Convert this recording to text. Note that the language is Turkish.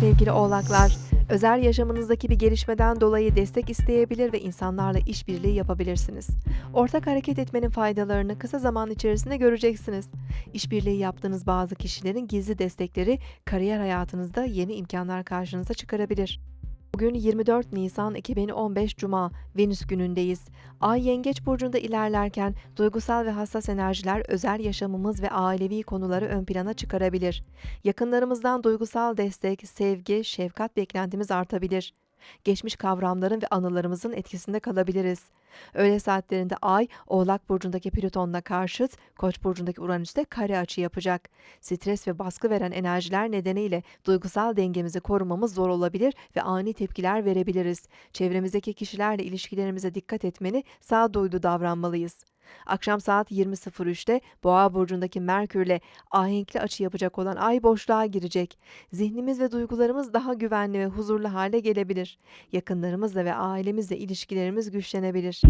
Sevgili oğlaklar. Özel yaşamınızdaki bir gelişmeden dolayı destek isteyebilir ve insanlarla işbirliği yapabilirsiniz. Ortak hareket etmenin faydalarını kısa zaman içerisinde göreceksiniz. İşbirliği yaptığınız bazı kişilerin gizli destekleri kariyer hayatınızda yeni imkanlar karşınıza çıkarabilir. Bugün 24 Nisan 2015 Cuma, Venüs günündeyiz. Ay Yengeç burcunda ilerlerken duygusal ve hassas enerjiler özel yaşamımız ve ailevi konuları ön plana çıkarabilir. Yakınlarımızdan duygusal destek, sevgi, şefkat beklentimiz artabilir. Geçmiş kavramların ve anılarımızın etkisinde kalabiliriz. Öğle saatlerinde Ay, Oğlak burcundaki Plüton'la karşıt, Koç burcundaki Uranüs'te kare açı yapacak. Stres ve baskı veren enerjiler nedeniyle duygusal dengemizi korumamız zor olabilir ve ani tepkiler verebiliriz. Çevremizdeki kişilerle ilişkilerimize dikkat etmeni sağduyulu davranmalıyız. Akşam saat 20.03'te Boğa burcundaki Merkürle ahenkli açı yapacak olan ay boşluğa girecek. Zihnimiz ve duygularımız daha güvenli ve huzurlu hale gelebilir. Yakınlarımızla ve ailemizle ilişkilerimiz güçlenebilir.